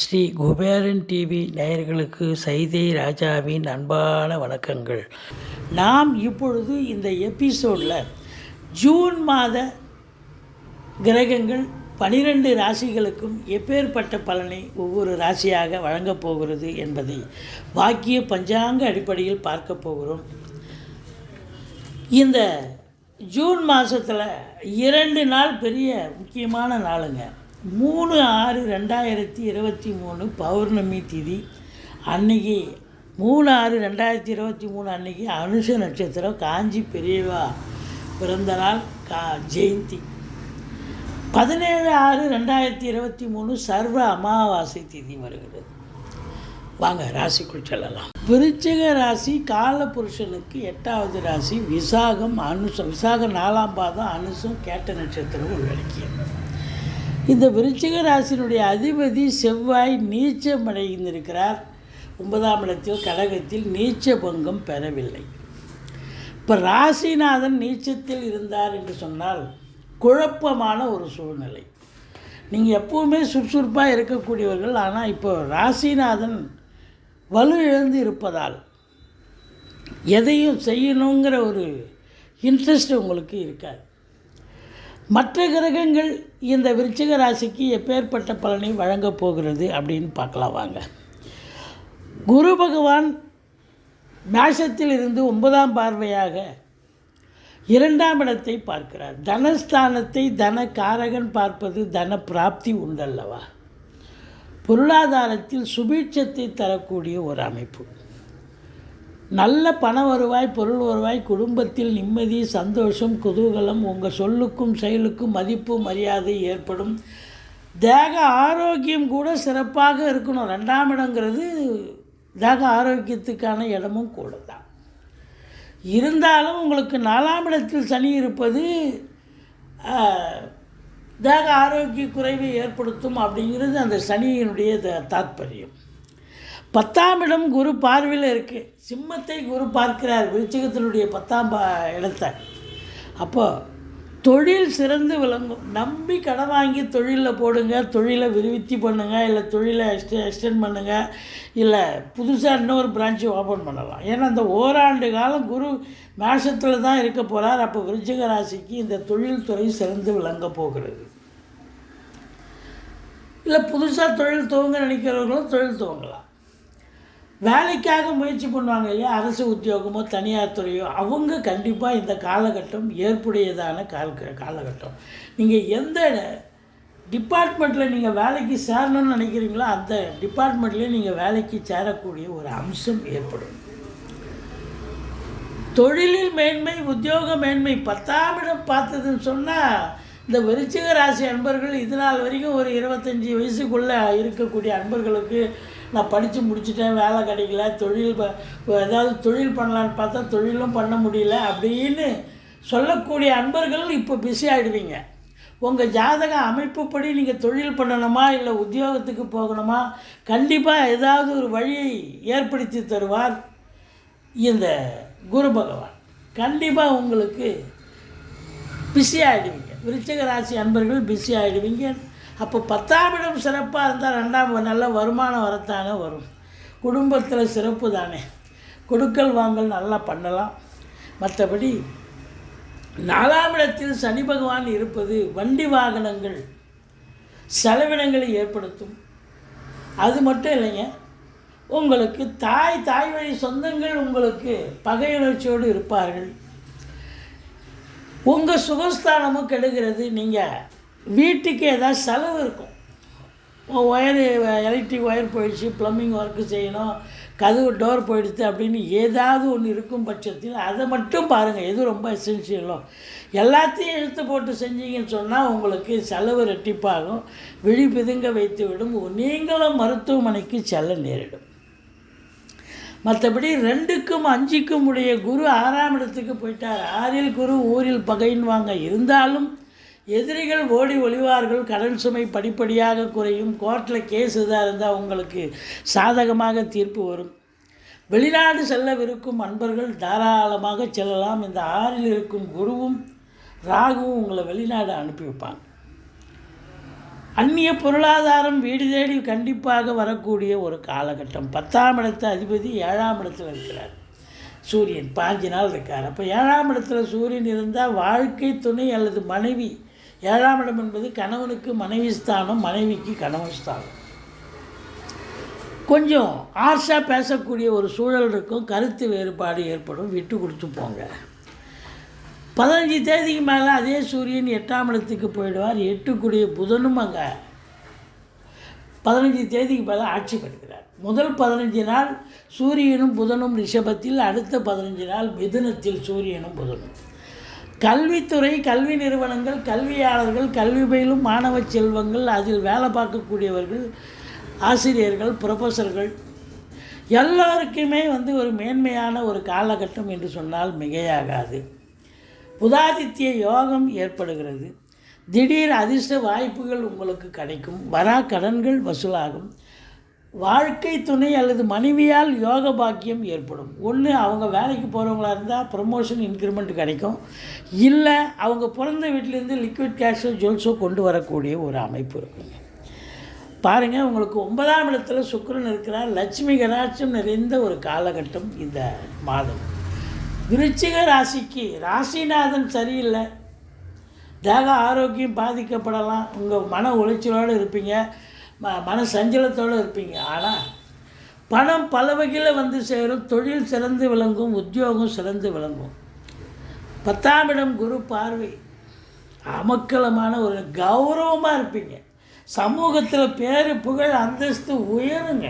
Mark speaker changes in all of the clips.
Speaker 1: Sri Kuberan TV நேயர்களுக்கு சைதை ராஜாவின் அன்பான வணக்கங்கள். நாம் இப்பொழுது இந்த எபிசோடில் ஜூன் மாத கிரகங்கள் பனிரெண்டு ராசிகளுக்கும் எப்பேற்பட்ட பலனை ஒவ்வொரு ராசியாக வழங்கப் போகிறது என்பதை வாக்கிய பஞ்சாங்க அடிப்படையில் பார்க்க போகிறோம். இந்த ஜூன் மாதத்தில் இரண்டு நாள் பெரிய முக்கியமான நாளுங்க. மூணு ஆறு ரெண்டாயிரத்தி இருபத்தி மூணு பௌர்ணமி திதி. அன்னைக்கு மூணு ஆறு ரெண்டாயிரத்தி இருபத்தி மூணு அன்னைக்கு அனுஷ நட்சத்திரம் காஞ்சி பெரியவா பிறந்த நாள் கா ஜெயந்தி. பதினேழு ஆறு ரெண்டாயிரத்தி இருபத்தி மூணு சர்வ அமாவாசை திதி வருகிறது. வாங்க ராசிக்குள் செல்லலாம். விருச்சிக ராசி காலபுருஷனுக்கு எட்டாவது ராசி விசாகம் அனுசம் விசாகம் நாலாம் பாதம் அனுசம் கேட்ட நட்சத்திரம் உள்ளடக்கியது. இந்த விருச்சிக ராசியினுடைய அதிபதி செவ்வாய் நீச்சமடைந்திருக்கிறார். ஒன்பதாம் இடத்தில் கடகத்தில் நீச்ச பங்கம் பெறவில்லை. இப்போ ராசிநாதன் நீச்சத்தில் இருந்தார் என்று சொன்னால் குழப்பமான ஒரு சூழ்நிலை. நீங்கள் எப்பவுமே சுறுசுறுப்பாக இருக்கக்கூடியவர்கள் ஆனால் இப்போ ராசிநாதன் வலு இழந்து இருப்பதால் எதையும் செய்யணுங்கிற ஒரு இன்ட்ரெஸ்ட் உங்களுக்கு இருக்காது. மற்ற கிரகங்கள் இந்த விருச்சிக ராசிக்கு எப்பேற்பட்ட பலனை வழங்கப் போகிறது அப்படின்னு பார்க்கலாம் வாங்க. குரு பகவான் மேஷத்தில் இருந்து ஒன்பதாம் பார்வையாக இரண்டாம் இடத்தை பார்க்கிறார். தனஸ்தானத்தை தன காரகன் பார்ப்பது தன பிராப்தி உண்டல்லவா? பொருளாதாரத்தில் சுபீட்சத்தை தரக்கூடிய ஒரு அமைப்பு. நல்ல பண வருவாய் பொருள் வருவாய் குடும்பத்தில் நிம்மதி சந்தோஷம் குதூகலம் உங்கள் சொல்லுக்கும் செயலுக்கும் மதிப்பு மரியாதை ஏற்படும். தேக ஆரோக்கியம் கூட சிறப்பாக இருக்கணும். ரெண்டாம் இடங்கிறது தேக ஆரோக்கியத்துக்கான இடமும் கூட தான் இருந்தாலும் உங்களுக்கு நாலாம் இடத்தில் சனி இருப்பது தேக ஆரோக்கிய குறைவை ஏற்படுத்தும் அப்படிங்கிறது அந்த சனியினுடைய த- தாத்பரியம். பத்தாம் இடம் குரு பார்வையில் இருக்குது சிம்மத்தை குரு பார்க்கிறார். விருச்சிகத்தினுடைய பத்தாம் பா இடத்தை. அப்போது தொழில் சிறந்து விளங்கும். நம்பி கடன் வாங்கி தொழிலில் போடுங்க. தொழிலை விரிவித்தி பண்ணுங்கள் இல்லை தொழிலை எக்ஸ்டெ எக்ஸ்டெண்ட் பண்ணுங்கள் இல்லை புதுசாக இன்னொரு பிரான்ச்சு ஓப்பன் பண்ணலாம். ஏன்னா இந்த ஓராண்டு காலம் குரு மேஷத்தில் தான் இருக்க போகிறார் அப்போ விருச்சிக ராசிக்கு இந்த தொழில்துறை சிறந்து விளங்க போகிறது. இல்லை புதுசாக தொழில் துவங்க நினைக்கிறவங்களும் தொழில் துவங்கலாம். வேலைக்காக முயற்சி பண்ணுவாங்க இல்லையா? அரசு உத்தியோகமோ தனியார் துறையோ அவங்க கண்டிப்பாக இந்த காலகட்டம் ஏற்புடையதான கால காலகட்டம். நீங்கள் எந்த டிபார்ட்மெண்ட்டில் நீங்கள் வேலைக்கு சேரணும்னு நினைக்கிறீங்களோ அந்த டிபார்ட்மெண்ட்லேயே நீங்கள் வேலைக்கு சேரக்கூடிய ஒரு அம்சம் ஏற்படும். தொழிலில் மேன்மை உத்தியோக மேன்மை பத்தாம் இடம் பார்த்ததுன்னு சொன்னால் இந்த விருச்சிக ராசி அன்பர்கள் இது நாள் வரைக்கும் ஒரு இருபத்தஞ்சி வயசுக்குள்ளே இருக்கக்கூடிய அன்பர்களுக்கு நான் படித்து முடிச்சுட்டேன் வேலை கிடைக்கல தொழில் ப- ஏதாவது தொழில் பண்ணலான்னு பார்த்தா தொழிலும் பண்ண முடியல அப்படின்னு சொல்லக்கூடிய அன்பர்கள் இப்போ பிஸி ஆகிடுவீங்க உங்கள் ஜாதக அமைப்புப்படி நீங்கள் தொழில் பண்ணணுமா இல்லை உத்தியோகத்துக்கு போகணுமா கண்டிப்பாக ஏதாவது ஒரு வழியை ஏற்படுத்தி தருவார் இந்த குரு பகவான். கண்டிப்பாக உங்களுக்கு பிஸி ஆகிடுவீங்க விருச்சிக ராசி அன்பர்கள் பிஸி ஆகிடுவீங்க அப்போ பத்தாம் இடம் சிறப்பாக இருந்தால் ரெண்டாம் நல்ல வருமானம் வரத்தானே வரும். குடும்பத்தில் சிறப்பு தானே. கொடுக்கல் வாங்கல் நல்லா பண்ணலாம். மற்றபடி நாலாம் இடத்தில் சனி பகவான் இருப்பது வண்டி வாகனங்கள் செலவினங்களை ஏற்படுத்தும். அது மட்டும் இல்லைங்க. உங்களுக்கு தாய் தாய் வழி சொந்தங்கள் உங்களுக்கு பகையுணர்ச்சியோடு இருப்பார்கள். உங்கள் சுகஸ்தானமும் கெடுகிறது. நீங்கள் வீட்டுக்கு ஏதாவது செலவு இருக்கும். ஒயரு எலக்ட்ரிக் ஒயர் போயிடுச்சு ப்ளம்பிங் ஒர்க்கு செய்யணும் கதவு டோர் போயிடுச்சு அப்படின்னு ஏதாவது ஒன்று இருக்கும் பட்சத்தில் அதை மட்டும் பாருங்கள் எது ரொம்ப எசென்ஷியலோ எல்லாத்தையும் இழுத்து போட்டு செஞ்சீங்கன்னு சொன்னால் உங்களுக்கு செலவு ரெட்டிப்பாகும். விழி பிதுங்க வைத்து விடும் நீங்களும் மருத்துவமனைக்கு செல்ல நேரிடும். மற்றபடி ரெண்டுக்கும் அஞ்சுக்கும் உடைய குரு ஆறாம் இடத்துக்கு போயிட்டார். ஆறில் குரு ஊரில் பகைன்வாங்க இருந்தாலும் எதிரிகள் ஓடி ஒளிவார்கள். கடன் சுமை படிப்படியாக குறையும். கோர்ட்டில் கேஸ் இதாக இருந்தால் உங்களுக்கு சாதகமாக தீர்ப்பு வரும். வெளிநாடு செல்லவிருக்கும் அன்பர்கள் தாராளமாக செல்லலாம். இந்த ஆறில் இருக்கும் குருவும் ராகுவும் உங்களை வெளிநாடு அனுப்பி வைப்பாங்க. அந்நிய பொருளாதாரம் வீடு தேடி கண்டிப்பாக வரக்கூடிய ஒரு காலகட்டம். பத்தாம் இடத்து அதிபதி ஏழாம் இடத்துல இருக்கிறார். சூரியன் பாஞ்சு நாள் இருக்கார். அப்போ ஏழாம் இடத்துல சூரியன் இருந்தால் வாழ்க்கை துணை அல்லது மனைவி. ஏழாம் இடம் என்பது கணவனுக்கு மனைவி ஸ்தானம் மனைவிக்கு கணவன் ஸ்தானம். கொஞ்சம் ஆர்ஷாக பேசக்கூடிய ஒரு சூழல் இருக்கும். கருத்து வேறுபாடு ஏற்படும். விட்டு கொடுத்து போங்க. பதினஞ்சு தேதிக்கு மேலே அதே சூரியன் எட்டாம் இடத்துக்கு போயிடுவார். எட்டுக்குடிய புதனும் அங்கே பதினஞ்சு தேதிக்கு மேலே ஆட்சி பெறுகிறார் முதல் பதினஞ்சு நாள் சூரியனும் புதனும் ரிஷபத்தில் அடுத்த பதினஞ்சு நாள் மிதுனத்தில் சூரியனும் புதனும். கல்வித்துறை கல்வி நிறுவனங்கள் கல்வியாளர்கள் கல்வி பயிலும் மாணவ செல்வங்கள் அதில் வேலை பார்க்கக்கூடியவர்கள் ஆசிரியர்கள் ப்ரொஃபஸர்கள் எல்லாருக்குமே வந்து ஒரு மேன்மையான ஒரு காலகட்டம் என்று சொன்னால் மிகையாகாது. புதாதித்ய யோகம் ஏற்படுகிறது. திடீர் அதிர்ஷ்ட வாய்ப்புகள் உங்களுக்கு கிடைக்கும். வரா கடன்கள் வசூலாகும். வாழ்க்கை துணை அல்லது மனைவியால் யோக பாக்கியம் ஏற்படும். ஒன்று அவங்க வேலைக்கு போகிறவங்களா இருந்தால் ப்ரமோஷன் இன்க்ரிமெண்ட் கிடைக்கும். இல்லை அவங்க பிறந்த வீட்டிலேருந்து லிக்விட் கேஷோ ஜுவல்ஸோ கொண்டு வரக்கூடிய ஒரு அமைப்பு இருக்குங்க பாருங்கள் உங்களுக்கு ஒன்பதாம் இடத்துல சுக்கரன் இருக்கிறார். லட்சுமி கடாட்சம் நிறைந்த ஒரு காலகட்டம் இந்த மாதம். விருச்சிக ராசிக்கு ராசிநாதன் சரியில்லை. தேக ஆரோக்கியம் பாதிக்கப்படலாம். உங்கள் மன உளைச்சலோடு இருப்பீங்க. ம மன சஞ்சலத்தோடு இருப்பீங்க. ஆனால் பணம் பல வகையில் வந்து சேரும். தொழில் சிறந்து விளங்கும். உத்தியோகம் சிறந்து விளங்கும். பத்தாம் இடம் குரு பார்வை. அமக்கலமான ஒரு கௌரவமாக இருப்பீங்க. சமூகத்தில் பேர் புகழ் அந்தஸ்து உயருங்க.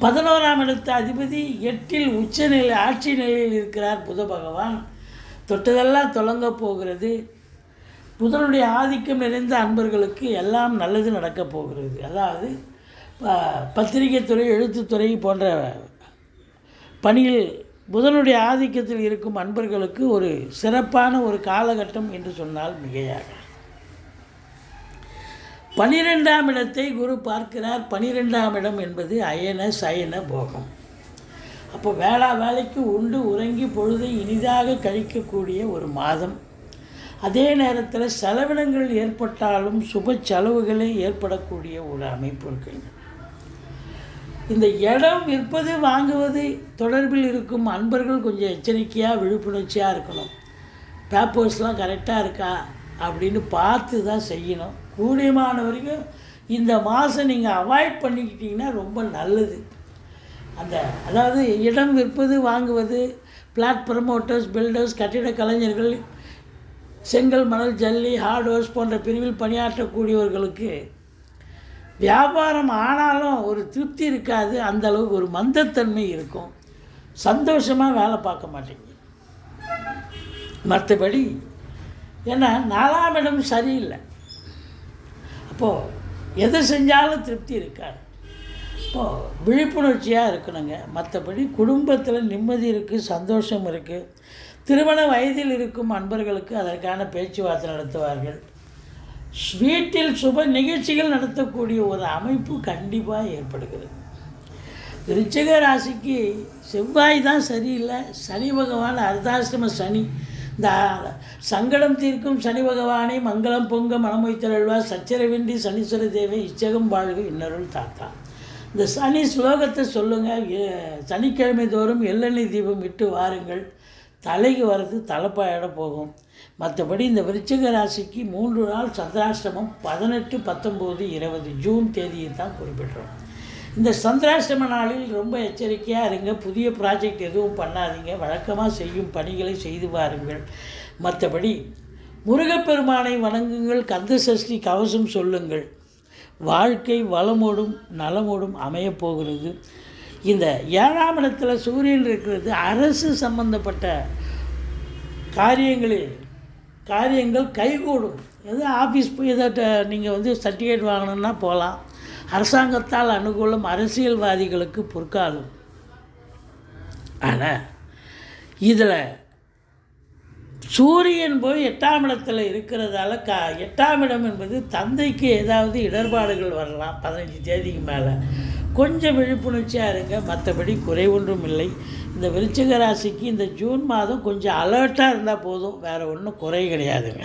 Speaker 1: பதினோராம் இடத்து அதிபதி எட்டில் உச்சநிலை ஆட்சி நிலையில் இருக்கிறார் புத பகவான். தொட்டதெல்லாம் தொடங்க போகிறது. புதனுடைய ஆதிக்கம் நிறைந்த அன்பர்களுக்கு எல்லாம் நல்லது நடக்கப் போகிறது. அதாவது ப- பத்திரிகைத்துறை எழுத்துத்துறை போன்ற பணியில் புதனுடைய ஆதிக்கத்தில் இருக்கும் அன்பர்களுக்கு ஒரு சிறப்பான ஒரு காலகட்டம் என்று சொன்னால் மிகையாக. பனிரெண்டாம் இடத்தை குரு பார்க்கிறார். பனிரெண்டாம் இடம் என்பது அயன சயன போகம். அப்போ வேளா வேலைக்கு உண்டு உறங்கி பொழுதை இனிதாக கழிக்கக்கூடிய ஒரு மாதம். அதே நேரத்தில் செலவினங்கள் ஏற்பட்டாலும் சுப செலவுகளே ஏற்படக்கூடிய ஒரு அமைப்பு இருக்குங்க இந்த இடம் விற்பது வாங்குவது தொடர்பில் இருக்கும் அன்பர்கள் கொஞ்சம் எச்சரிக்கையாக விழிப்புணர்ச்சியாக இருக்கணும். பேப்பர்ஸ்லாம் கரெக்டாக இருக்கா? அப்படின்னு பார்த்து தான் செய்யணும். கூடியமான வரைக்கும் இந்த மாதம் நீங்கள் அவாய்ட் பண்ணிக்கிட்டீங்கன்னா ரொம்ப நல்லது. அந்த அதாவது இடம் விற்பது வாங்குவது பிளாட் ப்ரமோட்டர்ஸ் பில்டர்ஸ் கட்டிட கலைஞர்கள் செங்கல் மணல் ஜல்லி ஹார்ட்வேர்ஸ் போன்ற பிரிவில் பணியாற்றக்கூடியவர்களுக்கு வியாபாரம் ஆனாலும் ஒரு திருப்தி இருக்காது அந்த அளவுக்கு ஒரு மந்தத்தன்மை இருக்கும். சந்தோஷமாக வேலை பார்க்க மாட்டேங்க. மற்றபடி ஏன்னா நாலாம் இடம் சரியில்லை. இப்போது எது செஞ்சாலும் திருப்தி இருக்காது. இப்போது விழிப்புணர்ச்சியாக இருக்கணுங்க. மற்றபடி குடும்பத்தில் நிம்மதி இருக்குது சந்தோஷம் இருக்குது திருமண வயதில் இருக்கும் அன்பர்களுக்கு அதற்கான பேச்சுவார்த்தை நடத்துவார்கள். வீட்டில் சுப நிகழ்ச்சிகள் நடத்தக்கூடிய ஒரு அமைப்பு கண்டிப்பாக ஏற்படுகிறது. ரிச்சக ராசிக்கு செவ்வாய் தான் சரியில்லை. சனி பகவான் அர்த்தாசிரம சனி. இந்த சங்கடம் தீர்க்கும் சனி பகவானை மங்களம் பொங்க மனமொய்த்தருள்வார் சச்சரவின்றி சனீஸ்வர தேவை இச்சகம் வாழ்க இன்னருள் தாத்தா. இந்த சனி ஸ்லோகத்தை சொல்லுங்கள் சனிக்கிழமை தோறும் எள்ளெண்ணெய் தீபம் விட்டு வாருங்கள். தலைக்கு வர்றது தலைப்பாயிட போகும். மற்றபடி இந்த விருச்சிக ராசிக்கு மூன்று நாள் சந்திராஷ்டமம் பதினெட்டு பத்தொம்போது இருபது ஜூன் தேதியை தான் குறிப்பிட்றோம். இந்த சந்திராஷ்டம நாளில் ரொம்ப எச்சரிக்கையாக இருங்க. புதிய ப்ராஜெக்ட் எதுவும் பண்ணாதீங்க. வழக்கமாக செய்யும் பணிகளை செய்து பாருங்கள் மற்றபடி முருகப்பெருமானை வணங்குங்கள். கந்த சஷ்டி கவசம் சொல்லுங்கள். வாழ்க்கை வளமோடும் நலமோடும் அமையப் போகிறது. இந்த ஏழாம் இடத்துல சூரியன் இருக்கிறது அரசு சம்பந்தப்பட்ட காரியங்களில் காரியங்கள் கைகூடும். எது ஆஃபீஸ் போய் எதாவது நீங்கள் வந்து சர்டிஃபிகேட் வாங்கணுன்னா போகலாம் அரசாங்கத்தால் அனுகூலம் அரசியல்வாதிகளுக்கு பொற்காலம். ஆனால் இதில் சூரியன் போய் எட்டாம் இடத்துல இருக்கிறதால க எட்டாம் இடம் என்பது தந்தைக்கு ஏதாவது இடர்பாடுகள் வரலாம் பதினஞ்சு தேதிக்கு மேலே. கொஞ்சம் விழிப்புணர்ச்சியாக இருங்க மற்றபடி குறை ஒன்றும் இல்லை. இந்த விருச்சிக ராசிக்கு இந்த ஜூன் மாதம் கொஞ்சம் அலர்ட்டாக இருந்தால் போதும் வேறு ஒன்றும் குறை கிடையாதுங்க.